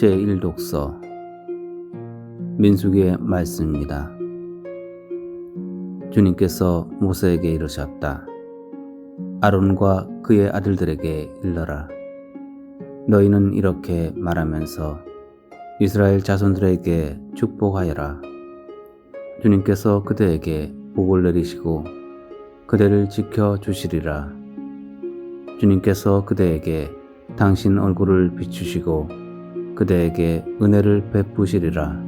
제1독서 민수기의 말씀입니다. 주님께서 모세에게 이르셨다. 아론과 그의 아들들에게 일러라. 너희는 이렇게 말하면서 이스라엘 자손들에게 축복하여라. 주님께서 그대에게 복을 내리시고 그대를 지켜 주시리라. 주님께서 그대에게 당신 얼굴을 비추시고 그대에게 은혜를 베푸시리라.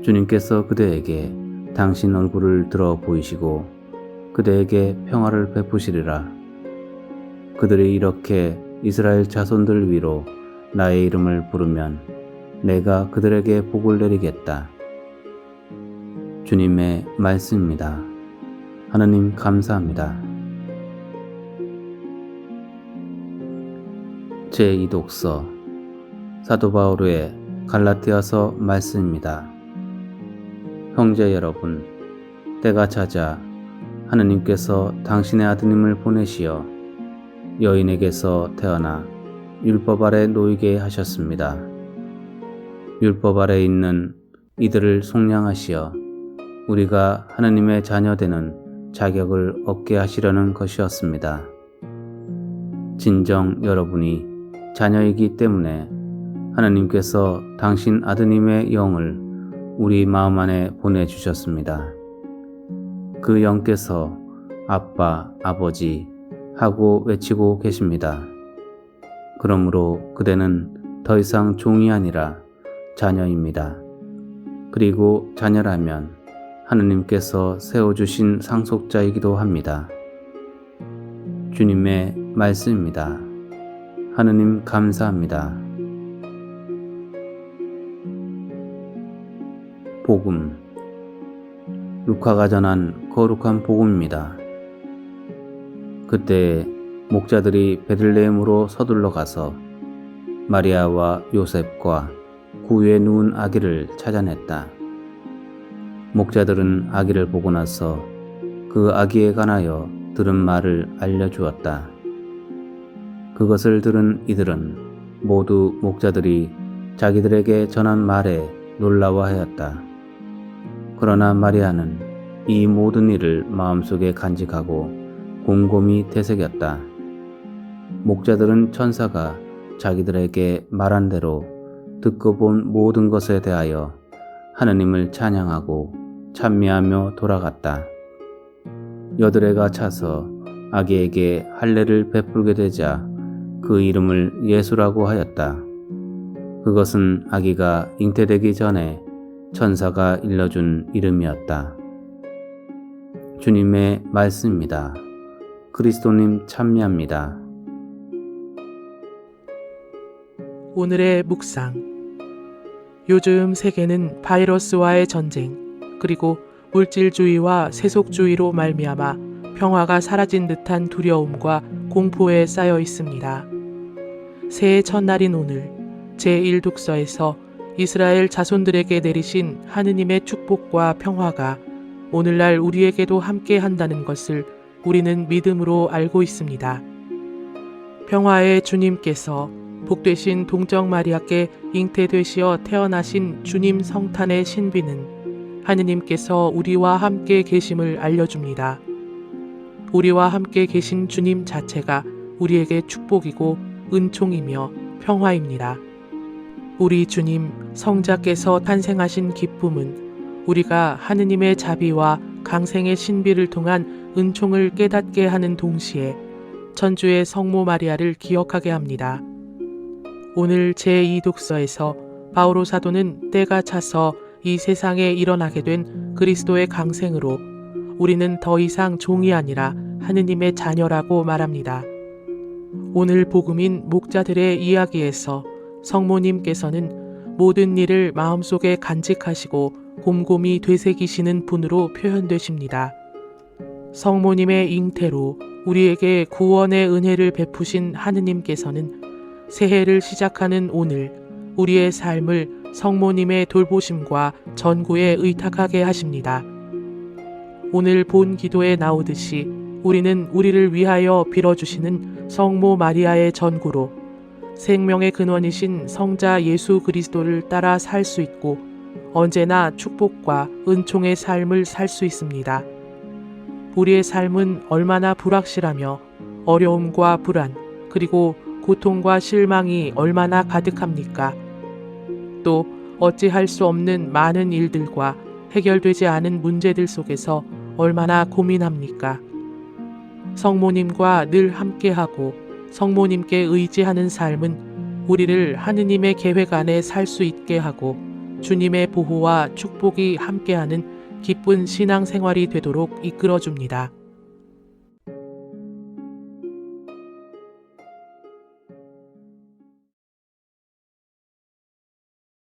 주님께서 그대에게 당신 얼굴을 들어 보이시고 그대에게 평화를 베푸시리라. 그들이 이렇게 이스라엘 자손들 위로 나의 이름을 부르면 내가 그들에게 복을 내리겠다. 주님의 말씀입니다. 하나님 감사합니다. 제2독서 사도 바오로의 갈라티아서 말씀입니다. 형제 여러분, 때가 찾아 하느님께서 당신의 아드님을 보내시어 여인에게서 태어나 율법 아래 놓이게 하셨습니다. 율법 아래 있는 이들을 속량하시어 우리가 하느님의 자녀되는 자격을 얻게 하시려는 것이었습니다. 진정 여러분이 자녀이기 때문에 하나님께서 당신 아드님의 영을 우리 마음 안에 보내주셨습니다. 그 영께서 아빠, 아버지 하고 외치고 계십니다. 그러므로 그대는 더 이상 종이 아니라 자녀입니다. 그리고 자녀라면 하느님께서 세워주신 상속자이기도 합니다. 주님의 말씀입니다. 하느님 감사합니다. 복음 루카가 전한 거룩한 복음입니다. 그때 목자들이 베들레헴으로 서둘러 가서 마리아와 요셉과 구유에 누운 아기를 찾아냈다. 목자들은 아기를 보고 나서 그 아기에 관하여 들은 말을 알려주었다. 그것을 들은 이들은 모두 목자들이 자기들에게 전한 말에 놀라워하였다. 그러나 마리아는 이 모든 일을 마음속에 간직하고 곰곰이 되새겼다. 목자들은 천사가 자기들에게 말한 대로 듣고 본 모든 것에 대하여 하느님을 찬양하고 찬미하며 돌아갔다. 여드레가 차서 아기에게 할례를 베풀게 되자 그 이름을 예수라고 하였다. 그것은 아기가 잉태되기 전에 천사가 일러준 이름이었다. 주님의 말씀입니다. 그리스도님 참미합니다. 오늘의 묵상. 요즘 세계는 바이러스와의 전쟁, 그리고 물질주의와 세속주의로 말미암아 평화가 사라진 듯한 두려움과 공포에 쌓여 있습니다. 새해 첫날인 오늘 제1독서에서 이스라엘 자손들에게 내리신 하느님의 축복과 평화가 오늘날 우리에게도 함께 한다는 것을 우리는 믿음으로 알고 있습니다. 평화의 주님께서 복되신 동정 마리아께 잉태되시어 태어나신 주님 성탄의 신비는 하느님께서 우리와 함께 계심을 알려줍니다. 우리와 함께 계신 주님 자체가 우리에게 축복이고 은총이며 평화입니다. 우리 주님 성자께서 탄생하신 기쁨은 우리가 하느님의 자비와 강생의 신비를 통한 은총을 깨닫게 하는 동시에 천주의 성모 마리아를 기억하게 합니다. 오늘 제2독서에서 바오로 사도는 때가 차서 이 세상에 일어나게 된 그리스도의 강생으로 우리는 더 이상 종이 아니라 하느님의 자녀라고 말합니다. 오늘 복음인 목자들의 이야기에서 성모님께서는 모든 일을 마음속에 간직하시고 곰곰이 되새기시는 분으로 표현되십니다. 성모님의 잉태로 우리에게 구원의 은혜를 베푸신 하느님께서는 새해를 시작하는 오늘 우리의 삶을 성모님의 돌보심과 전구에 의탁하게 하십니다. 오늘 본 기도에 나오듯이 우리는 우리를 위하여 빌어주시는 성모 마리아의 전구로 생명의 근원이신 성자 예수 그리스도를 따라 살 수 있고 언제나 축복과 은총의 삶을 살 수 있습니다. 우리의 삶은 얼마나 불확실하며 어려움과 불안, 그리고 고통과 실망이 얼마나 가득합니까? 또 어찌할 수 없는 많은 일들과 해결되지 않은 문제들 속에서 얼마나 고민합니까? 성모님과 늘 함께하고 성모님께 의지하는 삶은 우리를 하느님의 계획 안에 살 수 있게 하고 주님의 보호와 축복이 함께하는 기쁜 신앙 생활이 되도록 이끌어 줍니다.